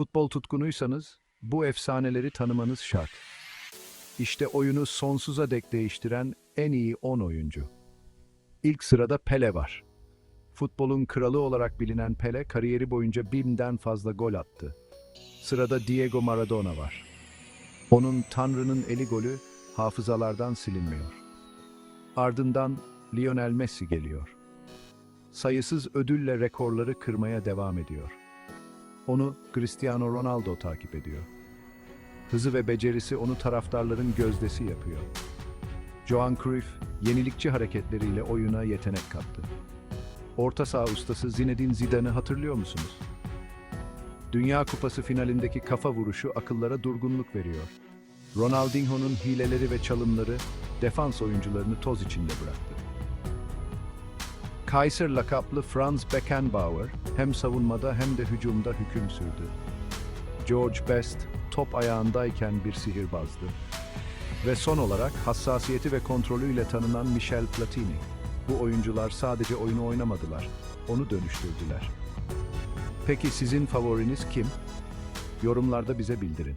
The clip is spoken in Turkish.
Futbol tutkunuysanız bu efsaneleri tanımanız şart. İşte oyunu sonsuza dek değiştiren en iyi 10 oyuncu. İlk sırada Pele var. Futbolun kralı olarak bilinen Pele kariyeri boyunca binden fazla gol attı. Sırada Diego Maradona var. Onun Tanrı'nın eli golü hafızalardan silinmiyor. Ardından Lionel Messi geliyor. Sayısız ödülle rekorları kırmaya devam ediyor. Onu Cristiano Ronaldo takip ediyor. Hızı ve becerisi onu taraftarların gözdesi yapıyor. Johan Cruyff yenilikçi hareketleriyle oyuna yetenek kattı. Orta saha ustası Zinedine Zidane'ı hatırlıyor musunuz? Dünya Kupası finalindeki kafa vuruşu akıllara durgunluk veriyor. Ronaldinho'nun hileleri ve çalımları defans oyuncularını toz içinde bıraktı. Kaiser lakaplı Franz Beckenbauer hem savunmada hem de hücumda hüküm sürdü. George Best top ayağındayken bir sihirbazdı. Ve son olarak hassasiyeti ve kontrolüyle tanınan Michel Platini. Bu oyuncular sadece oyunu oynamadılar, onu dönüştürdüler. Peki sizin favoriniz kim? Yorumlarda bize bildirin.